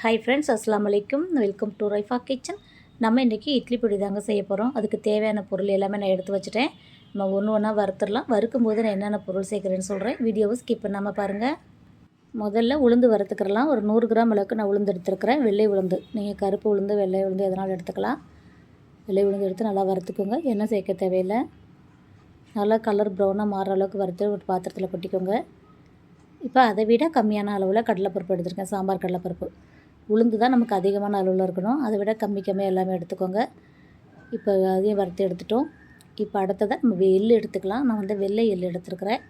Hi friends அஸ்லாம் வலைக்கும் welcome to Raifa kitchen நம்ம இன்றைக்கி இட்லி பொடி தாங்க செய்ய போகிறோம் அதுக்கு தேவையான பொருள் எல்லாமே நான் எடுத்து வச்சுட்டேன். நம்ம ஒன்று ஒன்றா வறுத்துடலாம். வறுக்கும் போது நான் என்னென்ன பொருள் சேர்க்குறேன்னு சொல்கிறேன் வீடியோவை ஸ்கிப் பண்ணாமல் பாருங்கள் முதல்ல உளுந்து வறுத்துக்கிறலாம். ஒரு நூறு கிராம் அளவுக்கு நான் உளுந்து எடுத்துருக்கிறேன். வெள்ளை உளுந்து. நீங்கள் கருப்பு உளுந்து வெள்ளை உளுந்து எதனால் எடுத்துக்கலாம். வெள்ளை உளுந்து எடுத்து நல்லா வறுத்துக்கோங்க. எண்ணெய் சேர்க்க தேவையில்லை. நல்லா கலர் ப்ரௌனாக மாற அளவுக்கு வறுத்து ஒரு பாத்திரத்தில் கொட்டிக்கோங்க. இப்போ அதை விட கம்மியான அளவில் கடலைப்பருப்பு எடுத்துருக்கேன். சாம்பார் கடலைப்பருப்பு. உளுந்து தான் நமக்கு அதிகமான அளவில் இருக்கணும். அதை விட கம்மி கம்மியாக எல்லாமே எடுத்துக்கோங்க. இப்போ அதையும் வறுத்து எடுத்துட்டோம். இப்போ அடுத்ததாக நம்ம எள்ளு எடுத்துக்கலாம். நான் வந்து வெள்ளை எள் எடுத்துருக்குறேன்.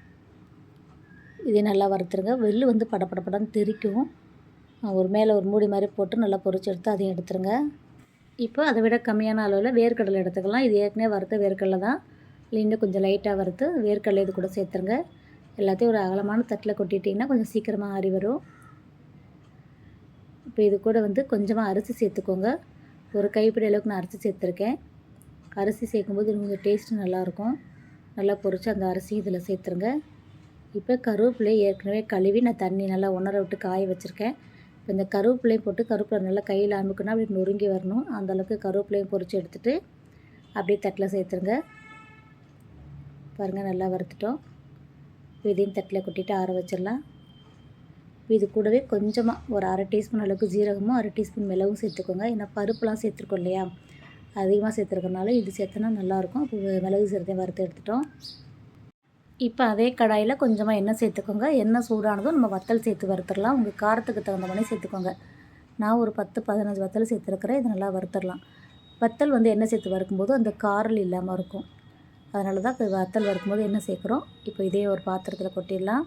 இதையும் நல்லா வறுத்துருங்க. வெள்ளு வந்து படப்படப்படன்னு தெரிக்கும். ஒரு மேலே ஒரு மூடி மாதிரி போட்டு நல்லா பொறிச்சு எடுத்து அதையும் எடுத்துருங்க. இப்போ அதை விட கம்மியான அளவில் வேர்க்கடலை எடுத்துக்கலாம். இது ஏற்கனவே வறுத்த வேர்க்கடலை தான். இன்னும் கொஞ்சம் லைட்டாக வறுத்து வேர்க்கடலை இது கூட சேர்த்துருங்க. எல்லாத்தையும் ஒரு அகலமான தட்டில் கொட்டிட்டிங்கன்னா கொஞ்சம் சீக்கிரமாக ஆறி வரும். இப்போ இது கூட வந்து கொஞ்சமாக அரிசி சேர்த்துக்கோங்க. ஒரு கைப்பிடி அளவுக்கு நான் அரிசி சேர்த்துருக்கேன். அரிசி சேர்க்கும்போது கொஞ்சம் டேஸ்ட்டு நல்லாயிருக்கும். நல்லா பொறிச்சு அந்த அரிசி இதில் சேர்த்துருங்க. இப்போ கருவேப்பிலை ஏற்கனவே கழுவி நான் தண்ணி நல்லா உணர விட்டு காய வச்சுருக்கேன். இப்போ இந்த கருவேப்பிலையும் போட்டு கருவேப்பிலை நல்லா கையில் அமுக்குனா அப்படி நொறுங்கி வரணும். அந்தளவுக்கு கருவேப்பிலையும் பொறிச்சு எடுத்துகிட்டு அப்படியே தட்டில் சேர்த்துருங்க. பாருங்கள் நல்லா வறுத்துட்டோம். இதையும் தட்டில் கொட்டிட்டு ஆற வச்சிடலாம். இது கூடவே கொஞ்சமாக ஒரு அரை டீஸ்பூன் அளவுக்கு ஜீரகமும் அரை டீஸ்பூன் மிளகும் சேர்த்துக்கோங்க. ஏன்னா பருப்புலாம் சேர்த்துருக்கோம் இல்லையா? அதிகமாக சேர்த்துருக்கனால இது சேர்த்தனா நல்லாயிருக்கும். அப்போ மிளகு சேர்த்து வறுத்து எடுத்துட்டோம். இப்போ அதே கடாயில் கொஞ்சமாக எண்ணெய் சேர்த்துக்கோங்க. எண்ணெய் சூடானதும் நம்ம வத்தல் சேர்த்து வறுத்துடலாம். உங்கள் காரத்துக்கு தகுந்த மாதிரி சேர்த்துக்கோங்க. நான் ஒரு பத்து பதினஞ்சு வத்தல் சேர்த்துருக்குறேன். இது நல்லா வறுத்துடலாம். வத்தல் வந்து எண்ணெய் சேர்த்து வறுக்கும்போது அந்த காரல் இல்லாமல் இருக்கும். அதனால தான் இப்போ வத்தல் வறுக்கும்போது எண்ணெய் சேர்க்குறோம். இப்போ இதே ஒரு பாத்திரத்தில் கொட்டிடலாம்.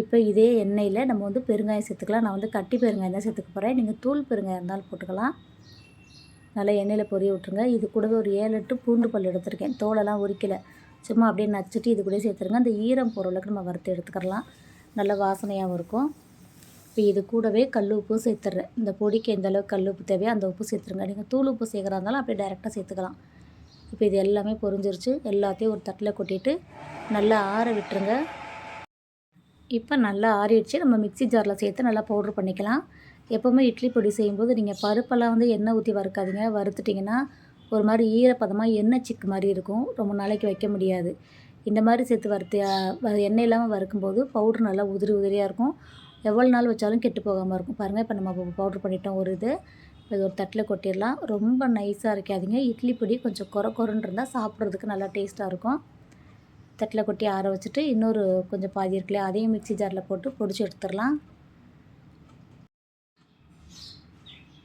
இப்போ இதே எண்ணெயில் நம்ம வந்து பெருங்காயம் சேர்த்துக்கலாம். நான் வந்து கட்டி பெருங்காயம் தான் சேர்த்துக்க போகிறேன் நீங்கள் தூள் பெருங்காயம் இருந்தாலும் போட்டுக்கலாம். நல்லா எண்ணெயில் பொரிய விட்ருங்க இது கூடவே ஒரு ஏழு எட்டு பூண்டு பல் எடுத்துருக்கேன். தோலெல்லாம் உரிக்கலை. சும்மா அப்படியே நச்சுட்டு இது கூட சேர்த்துருங்க. அந்த ஈரம் பொருளுக்கு நம்ம வறுத்து எடுத்துக்கலாம். நல்ல வாசனையாகவும் இருக்கும். இப்போ இது கூடவே கல் உப்பு சேர்த்துட்றேன். இந்த பொடிக்கு எந்த அளவுக்கு கல் உப்பு தேவையோ அந்த உப்பு சேர்த்துருங்க. நீங்கள் தூள் உப்பு சேர்க்குறா இருந்தாலும் அப்படியே டேரெக்டாக சேர்த்துக்கலாம். இப்போ இது எல்லாமே பொரிஞ்சிருச்சு. எல்லாத்தையும் ஒரு தட்டில் கொட்டிட்டு நல்லா ஆற விட்டுருங்க. இப்போ நல்லா ஆறிடுச்சு. நம்ம மிக்சி ஜாரில் சேர்த்து நல்லா பவுட்ரு பண்ணிக்கலாம். எப்போவுமே இட்லி பொடி செய்யும்போது நீங்கள் பருப்பெல்லாம் வந்து எண்ணெய் ஊற்றி வறுக்காதீங்க. வறுத்துட்டிங்கன்னா ஒரு மாதிரி ஈரப்பதமாக எண்ணெய் சிக்கு மாதிரி இருக்கும். ரொம்ப நாளைக்கு வைக்க முடியாது. இந்த மாதிரி சேர்த்து வறுத்து எண்ணெய் இல்லாமல் வறுக்கும்போது பவுட்ரு நல்லா உதிரி உதிரியாக இருக்கும். எவ்வளோ நாள் வச்சாலும் கெட்டு போகாமல் இருக்கும். பாருங்கள் இப்போ நம்ம பவுட்ரு பண்ணிட்டோம். ஒரு இது. இது ஒரு தட்டில் கொட்டிடலாம். ரொம்ப நைஸாக இருக்காதிங்க. இட்லி பொடி கொஞ்சம் குறை குறன்னு இருந்தால் சாப்பிட்றதுக்கு நல்லா டேஸ்ட்டாக இருக்கும். தட்டில் கொட்டி ஆற வச்சுட்டு இன்னொரு கொஞ்சம் பாதி இருக்குல்லையா அதையும் மிக்சி ஜாரில் போட்டு பொடிச்சு எடுத்துடலாம்.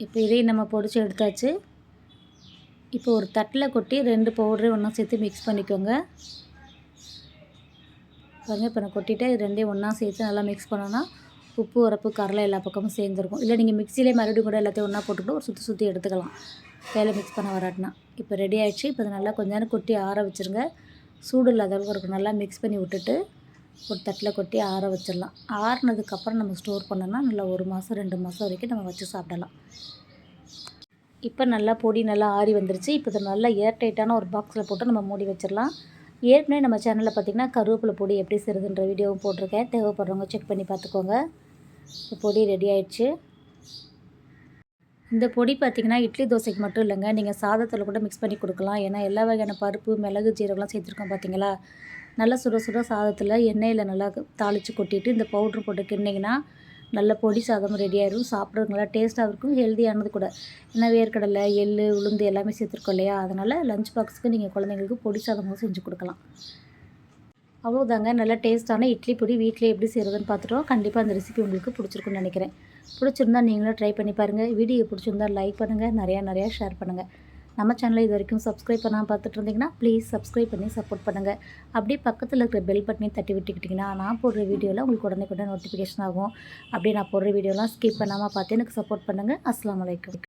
இப்போ இதையும் நம்ம பொடிச்சு எடுத்தாச்சு. இப்போ ஒரு தட்டில் கொட்டி ரெண்டு பவுடரையும் ஒன்றா சேர்த்து மிக்ஸ் பண்ணிக்கோங்க. பாருங்கள் இப்போ நான் கொட்டிட்டு ரெண்டையும் ஒன்றா சேர்த்து நல்லா மிக்ஸ் பண்ணோன்னா உப்பு உரப்பு கரலை எல்லா பக்கமும் சேர்ந்துருக்கும். இல்லை நீங்கள் மிக்சிலே மறுபடியும் கூட எல்லாத்தையும் ஒன்றா போட்டுக்கிட்டு ஒரு சுற்றி சுற்றி எடுத்துக்கலாம். வேலை மிக்ஸ் பண்ண வராட்டினா. இப்போ ரெடி ஆகிடுச்சு இப்போ நல்லா கொஞ்ச நேரம் கொட்டி ஆற வச்சுருங்க. சூடு இல்லாத அளவுக்கு இருக்கும் நல்லா மிக்ஸ் பண்ணி விட்டுட்டு ஒரு தட்டில் கொட்டி ஆற வச்சிடலாம். ஆறுனதுக்கப்புறம் நம்ம ஸ்டோர் பண்ணோன்னா நல்லா ஒரு மாதம் ரெண்டு மாதம் வரைக்கும் நம்ம வச்சு சாப்பிடலாம். இப்போ நல்லா பொடி நல்லா ஆறி வந்துருச்சு. இப்போ இதை நல்லா ஏர் டைட்டான ஒரு பாக்ஸில் போட்டு நம்ம மூடி வச்சிடலாம். ஏற்கனவே நம்ம சேனலில் பார்த்திங்கன்னா கருவேப்பிலை பொடி எப்படி செய்கிறதுன்ற வீடியோவும் போட்டிருக்கேன். தேவைப்படுறவங்க செக் பண்ணி பார்த்துக்கோங்க. பொடி ரெடி ஆயிடுச்சு. இந்த பொடி பார்த்திங்கன்னா இட்லி தோசைக்கு மட்டும் இல்லைங்க. நீங்கள் சாதத்தில் கூட மிக்ஸ் பண்ணி கொடுக்கலாம். ஏன்னா எல்லா வகையான பருப்பு மிளகு ஜீரகம்லாம் சேர்த்துருக்கோம் பார்த்தீங்களா நல்லா சுட சுட சாதத்தில் எண்ணெயில் நல்லா தாளித்து கொட்டிட்டு இந்த பவுட்ரு போட்டு கிண்டிங்கன்னா நல்ல பொடி சாதம் ரெடி ஆயிரும். சாப்பிட்றதுக்கு நல்லா டேஸ்ட்டாக இருக்கும் ஹெல்த்தியானது கூட. ஏன்னா வேர்க்கடலை எள் உளுந்து எல்லாமே சேர்த்துருக்கோம் இல்லையா? அதனால் லஞ்ச் பாக்ஸுக்கு நீங்கள் குழந்தைங்களுக்கு பொடி சாதமும் செஞ்சு கொடுக்கலாம். அவ்வளோதாங்க நல்லா டேஸ்ட்டான இட்லி பொடி வீட்டில் எப்படி செய்கிறதுன்னு பார்த்துட்டோம். கண்டிப்பாக அந்த ரெசிபி உங்களுக்கு பிடிச்சிருக்குன்னு நினைக்கிறேன். பிடிச்சிருந்தா நீங்களும் ட்ரை பண்ணி பாருங்கள் வீடியோ பிடிச்சிருந்தா லைக் பண்ணுங்கள் நிறையா நிறையா ஷேர் பண்ணுங்கள் நம்ம சேனலை இது வரைக்கும் சப்ஸ்கிரைப் பண்ணால் பார்த்துட்டு இருந்தீங்கன்னா ப்ளீஸ் சப்ஸ்கிரைப் பண்ணி சப்போர்ட் பண்ணுங்கள் அப்படியே பக்கத்தில் இருக்கிற பெல் பட்டனையும் தட்டி விட்டுக்கிட்டிங்கன்னா நான் போடுற வீடியோவில் உங்களுக்கு உடனே கூட நோட்டிஃபிகேஷன் ஆகும். அப்படியே நான் போடுற வீடியோலாம் ஸ்கிப் பண்ணாமல் பார்த்து எனக்கு சப்போர்ட் பண்ணுங்கள் அஸ்லாம் வலைக்கம்